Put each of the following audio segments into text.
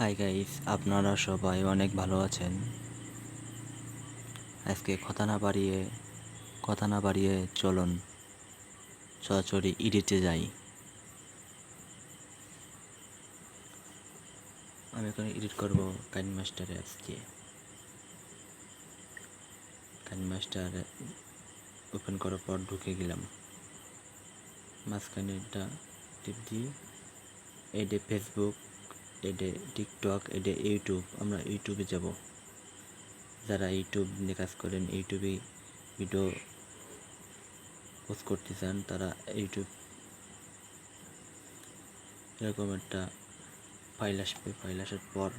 Hi guys আপনারা সবাই অনেক ভালো আছেন। আজকে কথা না বাড়িয়ে, কথা না বাড়িয়ে চলুন। সরাসরি ইডিটে যাই। আমি এখন এডিট করব কাইন মাস্টার দিয়ে কাইন মাস্টার ওপেন করার পর ঢুকে গেলাম। মাঝখানে একটা টিপ দিই। এডে ফেসবুক এডে টিকটক, এডে ইউটিউব, আমরা ইউটিউবে যাব। যারা ইউটিউব নিয়ে কাজ করেন ইউটিউবে ভিডিও পোস্ট করতে চান, তারা ইউটিউব এরকম একটা ফাইল আসবে। ফাইল আসার পর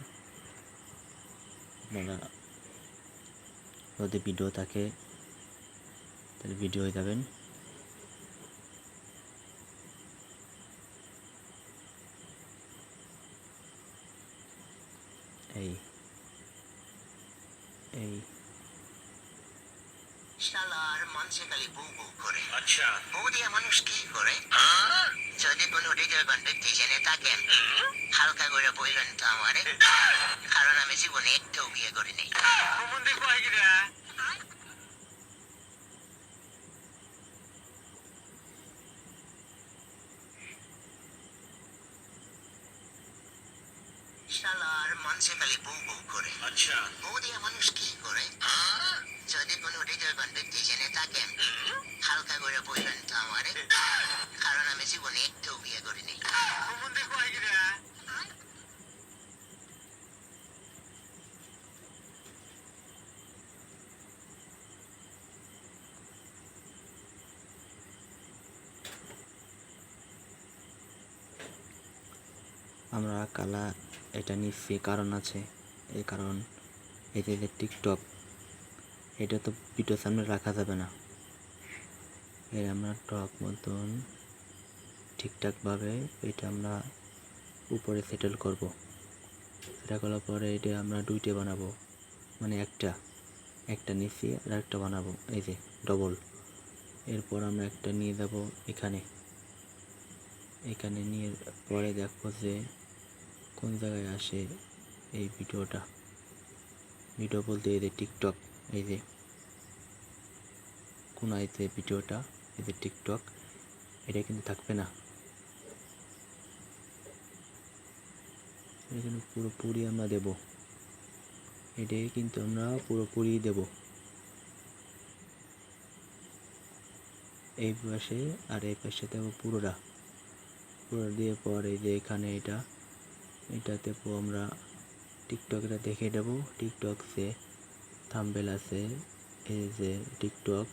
আপনারা যদি ভিডিও থাকে, তাহলে ভিডিও হয়ে যাবেন এই এই। শালার মানুষে খালি বউ বউ করে। আচ্ছা। বউ দিয়ে মানুষ কি করে? হ্যাঁ? যদি কোনো হৃদয় বান্ধব ডিজাইনে থাকেন হালকা করে বইলেন তো আমারে। কারণ আমি জীবনে একটাও বিয়ে করিনি। আইগিরা শালার মঞ্চে খালি বউ বউ করে। আচ্ছা। বউ দিয়ে মানুষ কি করে? হ্যাঁ? যদি কোনো হৃদয় বান্ধব পিছনে থাকেন হালকা করে বললেন তো আমারে। কারণ আমি জীবনে একটাও বিয়ে করিনি। আমরা কালা এটা নিচ্ছি কারণ আছে এই কারণ এই যে টিকটক, এটা তো ভিডিও সামনে রাখা যাবে না। এর আমরা টক মতন ঠিকঠাকভাবে এটা আমরা উপরে সেটেল করব। সেটা করার পরে এটা আমরা দুইটা বানাবো মানে একটা একটা নিচ্ছি আর একটা বানাবো, এই যে ডবল এরপর আমরা একটা নিয়ে যাব এখানে। এখানে নিয়ে পরে দেখব যে কোন জায়গায় আসে এই ভিডিওটা? ভিডিও বলতে এই যে টিকটক, এই যে কোন আইতে ভিডিওটা, এই যে টিকটক, এটা কিন্তু থাকবে না। এখানে পুরোপুরি আমরা দেব। এটাই কিন্তু আমরা পুরোপুরি দেব। এই পাশে আর এই পাশে দেবো পুরোটা। পুরো দিয়ে পর এই যে এখানে এটা এটাতে আমরা টিকটক এটা দেখে দেবো টিকটক সে থাম্বেল আছে এই যে টিকটক